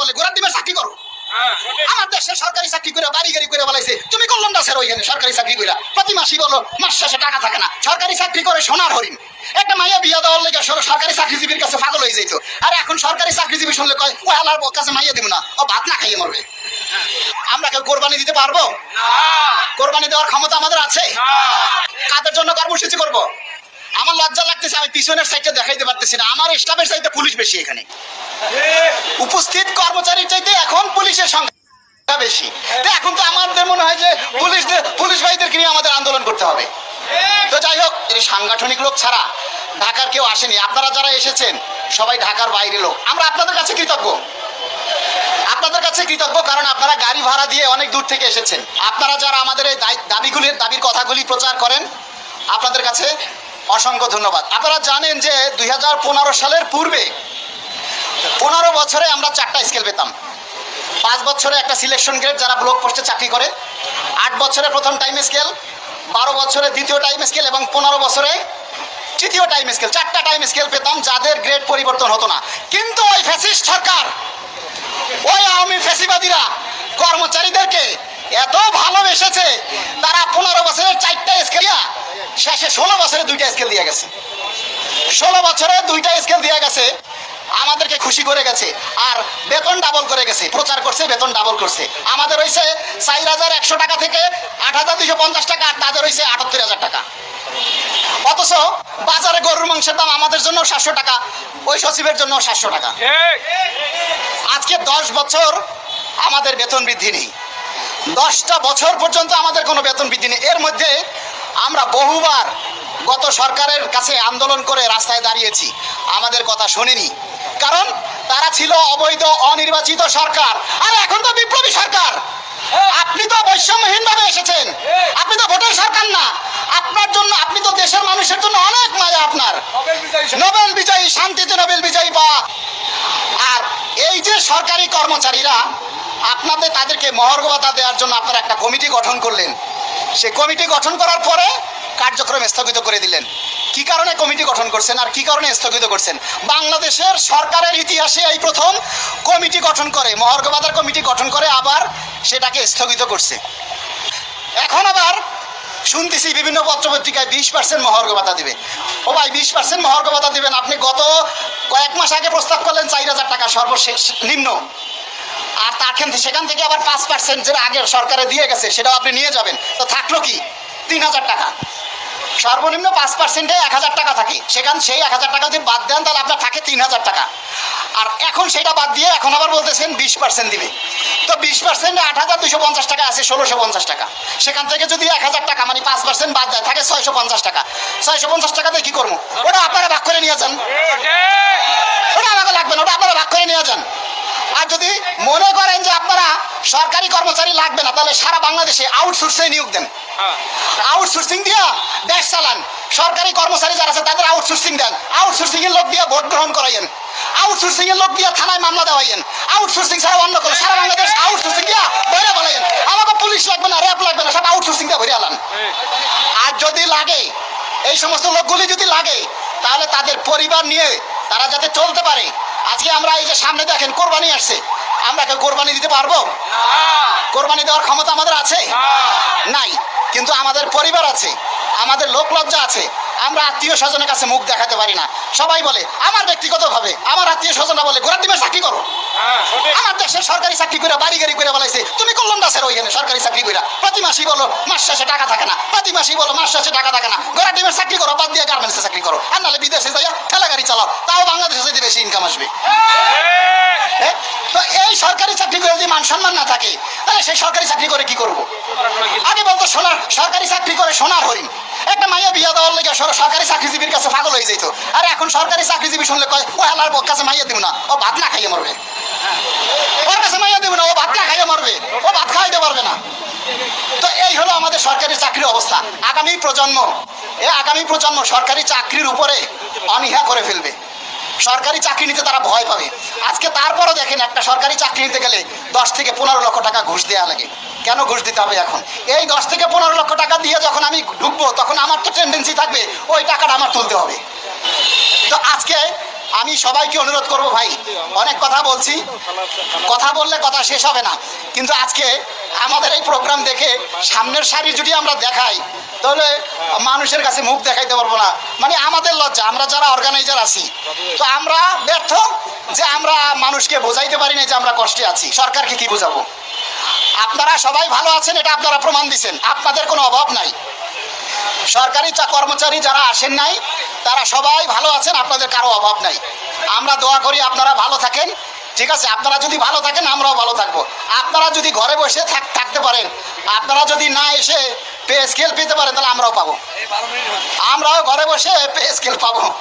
বলে গোড়ার ডিমের চাকরি করো। আমার দেশে সরকারি চাকরি করে বাড়ি গাড়ি করে বলাইছে তুমি করলাম না স্যার ওইখানে সরকারি চাকরি করে প্রতি মাসই বলো মাস শেষে টাকা থাকে না। সরকারি চাকরি করে সোনার হরিণ। একটা মাইয়া বিয়া দেওয়ার লেগে সর- সরকারি চাকরিজীবীর কাছে পাগল হয়ে যেত আর এখন সরকারি চাকরিজীবী শুনলে কয় ও হালার কাছে মাইয়া দিব না ও ভাত না খাইয়ে মরবে। আমরা কেউ কোরবানি দিতে পারব? কোরবানি দেওয়ার ক্ষমতা আমাদের আছে? কাদের জন্য কর্মসূচি করব? লজ্জা লাগতেছে, আমি পিছনের সাইডটা দেখাইতে পারতেছি না। আমার স্টাফের চাইতে পুলিশ বেশি এখানে। উপস্থিত কর্মচারীর চাইতে এখন পুলিশের সংখ্যা বেশি। এখন তো আমাদের মনে হয় যে পুলিশ পুলিশ ভাইদেরকে নিয়ে আমাদের আন্দোলন করতে হবে। তো যাই হোক সাংগঠনিক লোক ছাড়া ঢাকার কেউ আসেনি, আপনারা যারা এসেছেন, সবাই ঢাকার বাইরে লোক। আমরা আপনাদের কাছে কৃতজ্ঞ। আপনাদের কাছে কৃতজ্ঞ কারণ আপনারা গাড়ি ভাড়া দিয়ে অনেক দূর থেকে এসেছেন। আপনারা যারা আমাদের এই দাবিগুলির দাবির কথাগুলি প্রচার করেন, আপনাদের কাছে অসংখ্য ধন্যবাদ। আপনারা জানেন যে দুই হাজার পনেরো সালের পূর্বে পনেরো বছরে আমরা চারটা স্কেল পেতাম। পাঁচ বছরে একটা সিলেকশন গ্রেড যারা ব্লক পোস্টে চাকরি করে, আট বছরে প্রথম টাইম স্কেল বারো বছরে দ্বিতীয় টাইম স্কেল এবং পনেরো বছরে তৃতীয় টাইম স্কেল চারটা টাইম স্কেল পেতাম যাদের গ্রেড পরিবর্তন হতো না। কিন্তু ওই ফ্যাসিস্ট সরকার, ওই আওয়ামী ফ্যাসিবাদীরা, কর্মচারীদেরকে এত ভালোবেসেছে তারা পনেরো বছরের চারটা স্কেল শেষে ষোলো বছরে দুইটা স্কেল দিয়ে গেছে। ষোলো বছরে দুইটা স্কেল দিয়ে গেছে আমাদেরকে খুশি করে গেছে আর বেতন ডাবল করে গেছে প্রচার করছে বেতন ডাবল করছে। আমাদের হয়েছে চার হাজার একশো টাকা থেকে আট হাজার দুইশো পঞ্চাশ টাকা আর তাদের হয়েছে আটাত্তর হাজার টাকা। অথচ বাজারে গরুর মাংসের দাম আমাদের জন্য সাতশো টাকা ওই সচিবের জন্য সাতশো টাকা। আজকে দশ বছর আমাদের বেতন বৃদ্ধি নেই। দশটা বছর পর্যন্ত আমাদের কোনো বেতন বৃদ্ধি নেই। এর মধ্যে আমরা বহুবার গত সরকারের কাছে আন্দোলন করে রাস্তায় দাঁড়িয়েছি। আমাদের কথা শোনেনি। কারণ তারা ছিল অবৈধ অনির্বাচিত সরকার। আর এখন তো বিপ্লবী সরকার। আপনি তো বৈষম্যহীন ভাবে এসেছেন। আপনি তো ভোটের সরকার না। আপনার জন্য আপনি তো দেশের মানুষের জন্য অনেক মায়া আপনার। নোবেল বিজয়ী শান্তিতে নোবেল বিজয়ী পাওয়া। আর এই যে সরকারি কর্মচারীরা আপনাদের তাদেরকে মহর্গ ভাতা দেওয়ার জন্য আপনারা একটা কমিটি গঠন করলেন। সে কমিটি গঠন করার পরে কার্যক্রম স্থগিত করে দিলেন। কি কারণে কমিটি গঠন করছেন আর কি কারণে স্থগিত করছেন? বাংলাদেশের সরকারের ইতিহাসে এই প্রথম কমিটি গঠন করে মহর্গ ভাতার কমিটি গঠন করে আবার সেটাকে স্থগিত করছে। এখন আবার শুনতেছি বিভিন্ন পত্রপত্রিকায় বিশ পার্সেন্ট মহর্গ ভাতা দিবে। ও ভাই, বিশ পার্সেন্ট মহর্গ ভাতা দিবেন। আপনি গত কয়েক মাস আগে প্রস্তাব করলেন চার হাজার টাকা সর্বশেষ নিম্ন। আর তার সেখান থেকে আবার পাঁচ পার্সেন্ট যেটা আগের সরকারে দিয়ে গেছে, সেটাও আপনি নিয়ে যাবেন। তো থাকল কি? তিন হাজার টাকা। সর্বনিম্ন পাঁচ পার্সেন্টে এক হাজার টাকা থাকে। সেখান সেই এক হাজার টাকা যদি বাদ দেন, তাহলে আপনার থাকে তিন হাজার টাকা। আর এখন সেটা বাদ দিয়ে এখন আবার বলতেছেন বিশ পার্সেন্ট দিবে। তো বিশ পার্সেন্টে আট হাজার দুশো পঞ্চাশ টাকা আছে, ষোলোশো পঞ্চাশ টাকা। সেখান থেকে যদি এক হাজার টাকা মানে পাঁচ পার্সেন্ট বাদ দেয়, থাকে ছয়শো পঞ্চাশ টাকা। ছয়শো পঞ্চাশ টাকা দিয়ে কী করব? ওটা আপনারা ভাগ করে নিয়ে যান। ওটা আমাকে লাগবে না, ওটা আপনারা ভাগ করে নিয়ে যান। আর যদি মনে করেন যে আপনারা সরকারি কর্মচারী লাগবে না তাহলে সারা বাংলাদেশে আউটসোর্সে নিয়োগ দেন। আউটসোর্সিং দিয়া দেশ চালান। সরকারি কর্মচারী যারা আছে তাদের আউটসোর্সিং দেন। আউটসোর্সিং এর লোক দিয়ে ভোট গ্রহণ করাইয়েন। আউটসোর্সিং এর লোক দিয়ে থানায় মামলা দেওয়াইয়েন। আউটসোর্সিং ছাড়া অন্য কোনো সারা বাংলাদেশ আউটসোর্সিং দিয়া বইরে বলাইয়েন আমাকে পুলিশ লাগবে না র্যাব লাগবে না সব আউটসোর্সিং দিয়ে ভরে আলান আর যদি লাগে এই সমস্ত লোকগুলি যদি লাগে তাহলে তাদের পরিবার নিয়ে তারা যাতে চলতে পারে। আজকে আমরা এই যে সামনে দেখেন কোরবানি আসছে। আমরা কি কোরবানি দিতে পারব? কোরবানি দেওয়ার ক্ষমতা আমাদের আছে? নাই। কিন্তু আমাদের পরিবার আছে আমাদের লোকলজ্জা আছে আমরা আত্মীয় স্বজনের কাছে মুখ দেখাতে পারি না। সবাই বলে আমার ব্যক্তিগতভাবে আমার আত্মীয় স্বজনরা বলে গোড়ার ডিমের চাকরি করো। আমার দেশের সরকারি চাকরি করে বাড়ি গাড়ি করে বলাইছে তুমি করলাম দাসের ওইখানে সরকারি চাকরি করে প্রতি মাসই বলো মাস শেষে টাকা থাকে না প্রতি মাসই বলো মাস শেষে টাকা থাকে না গোড়া ডিমের চাকরি করো বাদ দিয়ে গার্মেন্টসে চাকরি করো আর নাহলে বিদেশে যাইয়া ঠেলা গাড়ি চালাও তাও বাংলাদেশে যদি বেশি ইনকাম আসবে। হ্যাঁ? তো এই সরকারি চাকরি করে যদি মান সম্মান না থাকে তাহলে সেই সরকারি চাকরি করে কি করব? আগে বলতো সোনার সরকারি চাকরি করে সোনার হরিণ। একটা মাইয়া বিয়া দেওয়ার লেগে সর- সরকারি চাকরিজীবীর কাছে পাগল হয়ে যেত আর এখন সরকারি চাকরিজীবী শুনলে কয়, ও হেলার কাছে মাইয়া দিব না, ও ভাত না খাইয়ে মরবে। ওর কাছে মাইয়া দিব না, ও ভাত না খাইয়ে মরবে, ও ভাত খাইতে পারবে না। তো এই হলো আমাদের সরকারি চাকরির অবস্থা। আগামী প্রজন্ম এ আগামী প্রজন্ম সরকারি চাকরির উপরে অনীহা করে ফেলবে। সরকারি চাকরি নিতে তারা ভয় পাবে। আজকে তারপরও দেখেন একটা সরকারি চাকরি নিতে গেলে দশ থেকে পনেরো লক্ষ টাকা ঘুষ দেওয়া লাগে। কেন ঘুষ দিতে হবে এখন? এই দশ থেকে পনেরো লক্ষ টাকা দিয়ে যখন আমি ঢুকবো, তখন আমার তো টেন্ডেন্সি থাকবে, ওই টাকাটা আমার তুলতে হবে। তো আজকে আমি সবাইকে অনুরোধ করব ভাই, অনেক কথা বলছি। কথা বললে কথা শেষ হবে না। কিন্তু আজকে আমাদের এই প্রোগ্রাম দেখে সামনের সারি যদি আমরা দেখাই, তাহলে মানুষের কাছে মুখ দেখাইতে পারব না। মানে আমাদের লজ্জা, আমরা যারা অর্গানাইজার আছি, তো আমরা ব্যর্থ যে আমরা মানুষকে বোঝাইতে পারি না যে আমরা কষ্টে আছি। সরকারকে কি বোঝাবো? আপনারা সবাই ভালো আছেন, এটা আপনারা প্রমাণ দিচ্ছেন আপনাদের কোনো অভাব নাই। সরকারি চা কর্মচারী যারা আসেন নাই, তারা সবাই ভালো আছেন, আপনাদের কারও অভাব নাই। আমরা দোয়া করি আপনারা ভালো থাকেন। ঠিক আছে, আপনারা যদি ভালো থাকেন, আমরাও ভালো থাকব। আপনারা যদি ঘরে বসে থাক- থাকতে পারেন, আপনারা যদি না এসে পে স্কেল পেতে পারেন, তাহলে আমরাও পাবো। আমরাও ঘরে বসে পে স্কেল পাবো।